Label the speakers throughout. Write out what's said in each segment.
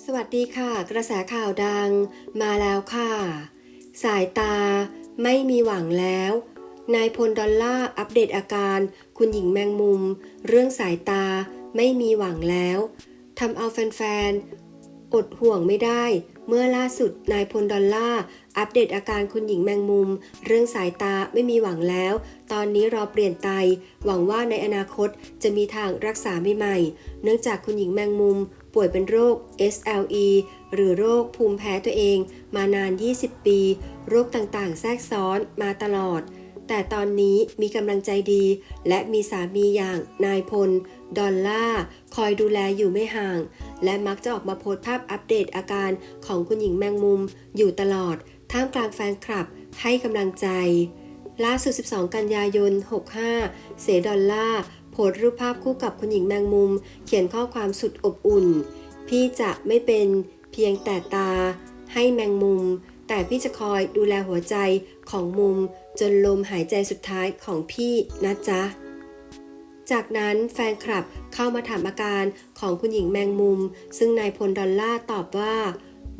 Speaker 1: สวัสดีค่ะ กระแสข่าวดังมาแล้วค่ะ สายตาไม่มีหวังแล้ว นายพลดอลล่าอัปเดตอาการ คุณหญิงแมงมุม เรื่องสายตาไม่มีหวังแล้วทำเอาแฟนๆ อดห่วงไม่ได้ เมื่อล่าสุดนายพลดอลล่าอัปเดตอาการคุณหญิงแมงมุม เรื่องสายตาไม่มีหวังแล้ว ตอนนี้รอเปลี่ยนไต หวังว่าในอนาคตจะมีทางรักษาใหม่ๆเนื่องจากคุณหญิงแมงมุม ป่วยเป็นโรค SLE หรือโรคภูมิแพ้ตัวเอง มานาน 20 ปี โรคต่างๆ แทรกซ้อนมาตลอด แต่ตอนนี้มีกำลังใจดี และมีสามีอย่างนายพล ดอลล่า คอยดูแลอยู่ไม่ห่าง และมักจะออกมาโพสภาพอัปเดตอาการของคุณหญิงแมงมุม อยู่ตลอด ท่ามกลางแฟนคลับให้กำลังใจล่าสุด 12 กันยายน 65 เสดอลล่า โพสรูปภาพคู่กับคุณหญิงแมงมุม เขียนข้อความสุดอบอุ่น พี่จะไม่เป็นเพียงแต่ตา ให้แมงมุม แต่พี่จะคอยดูแลหัวใจของมุม จนลมหายใจสุดท้ายของพี่นะจ๊ะจากนั้นแฟนคลับเข้ามาถามอาการของคุณหญิงแมงมุม ซึ่งนายพลดอลล่าตอบว่า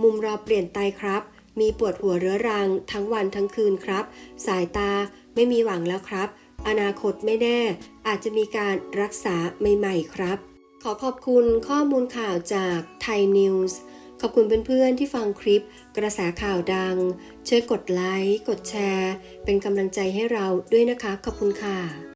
Speaker 1: มุมรอเปลี่ยนไตครับ มีปวดหัวเรื้อรัง ทั้งวันทั้งคืนครับ สายตาไม่มีหวังแล้วครับ อนาคตไม่แน่ อาจจะมีการรักษาใหม่ๆครับ ขอขอบคุณข้อมูลข่าวจากไทยนิวส์ขอบคุณเพื่อนๆที่ฟังคลิปกระแสข่าวดัง ช่วยกดไลค์ กดแชร์ เป็นกำลังใจให้เราด้วยนะคะ ขอบคุณค่ะ